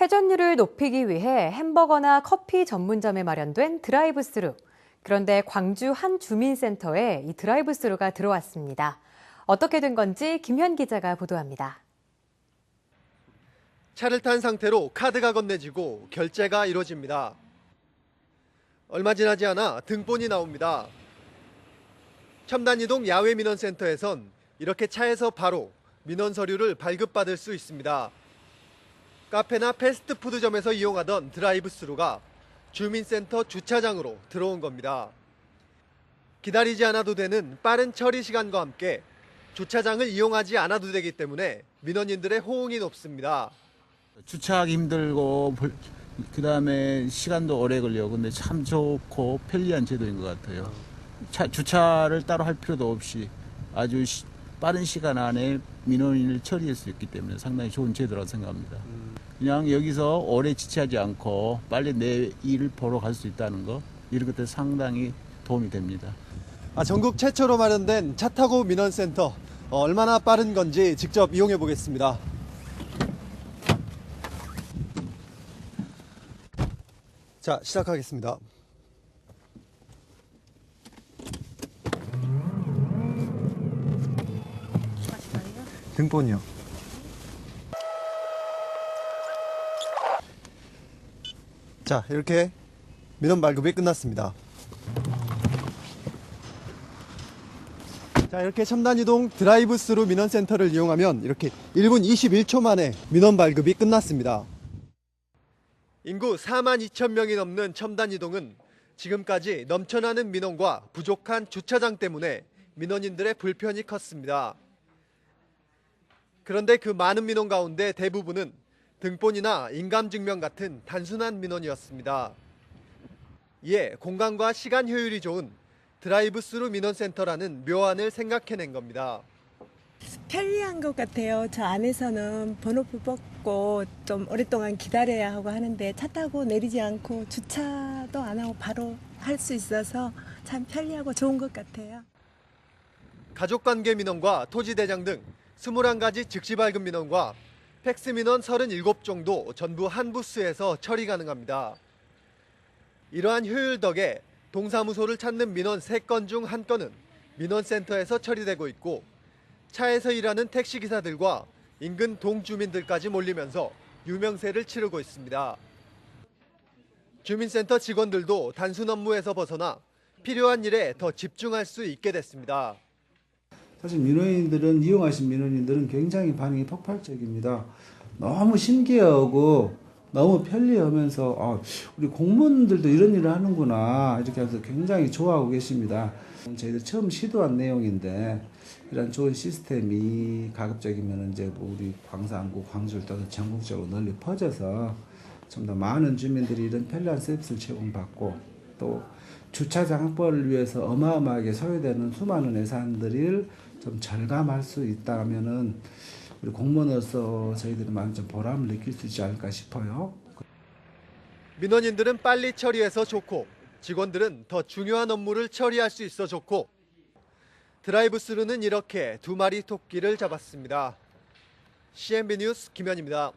회전율을 높이기 위해 햄버거나 커피 전문점에 마련된 드라이브 스루. 그런데 광주 한 주민센터에 이 드라이브 스루가 들어왔습니다. 어떻게 된 건지 김현 기자가 보도합니다. 차를 탄 상태로 카드가 건네지고 결제가 이루어집니다. 얼마 지나지 않아 등본이 나옵니다. 첨단이동 야외 민원센터에선 이렇게 차에서 바로 민원 서류를 발급받을 수 있습니다. 카페나 패스트푸드점에서 이용하던 드라이브 스루가 주민센터 주차장으로 들어온 겁니다. 기다리지 않아도 되는 빠른 처리 시간과 함께 주차장을 이용하지 않아도 되기 때문에 민원인들의 호응이 높습니다. 주차하기 힘들고 그 다음에 시간도 오래 걸려. 근데 참 좋고 편리한 제도인 것 같아요. 차, 주차를 따로 할 필요도 없이 아주 시- 빠른 시간 안에 민원인을 처리할 수 있기 때문에 상당히 좋은 제도라고 생각합니다. 그냥 여기서 오래 지체하지 않고 빨리 내 일을 보러 갈 수 있다는 거 이런 것들 상당히 도움이 됩니다. 아, 전국 최초로 마련된 차 타고 민원센터 어, 얼마나 빠른 건지 직접 이용해 보겠습니다. 자, 시작하겠습니다. 등본이요. 자, 이렇게 민원 발급이 끝났습니다. 자, 이렇게 첨단이동 드라이브 스루 민원센터를 이용하면 이렇게 1분 21초 만에 민원 발급이 끝났습니다. 인구 4만 2천 명이 넘는 첨단이동은 지금까지 넘쳐나는 민원과 부족한 주차장 때문에 민원인들의 불편이 컸습니다. 그런데 그 많은 민원 가운데 대부분은 등본이나 인감증명 같은 단순한 민원이었습니다. 이에 공간과 시간 효율이 좋은 드라이브 스루 민원센터라는 묘안을 생각해낸 겁니다. 편리한 것 같아요. 저 안에서는 번호표 뽑고 좀 오랫동안 기다려야 하고 하는데 차 타고 내리지 않고 주차도 안 하고 바로 할 수 있어서 참 편리하고 좋은 것 같아요. 가족관계 민원과 토지대장 등 21가지 즉시 발급 민원과 팩스 민원 37 정도 전부 한 부스에서 처리 가능합니다. 이러한 효율 덕에 동사무소를 찾는 민원 3건 중 1건은 민원센터에서 처리되고 있고 차에서 일하는 택시기사들과 인근 동주민들까지 몰리면서 유명세를 치르고 있습니다. 주민센터 직원들도 단순 업무에서 벗어나 필요한 일에 더 집중할 수 있게 됐습니다. 사실 민원인들은 이용하신 민원인들은 굉장히 반응이 폭발적입니다. 너무 신기하고 너무 편리하면서 아, 우리 공무원들도 이런 일을 하는구나 이렇게 해서 굉장히 좋아하고 계십니다. 저희들 처음 시도한 내용인데 이런 좋은 시스템이 가급적이면 이제 뭐 우리 광산구, 광주를 떠나 전국적으로 널리 퍼져서 좀 더 많은 주민들이 이런 편리한 서비스를 제공받고 또 주차장 확보를 위해서 어마어마하게 소요되는 수많은 예산들을 좀 절감할 수 있다면은 우리 공무원으로서 저희들이 많은 좀 보람을 느낄 수 있지 않을까 싶어요. 민원인들은 빨리 처리해서 좋고 직원들은 더 중요한 업무를 처리할 수 있어 좋고 드라이브 스루는 이렇게 두 마리 토끼를 잡았습니다. CNB 뉴스 김현입니다.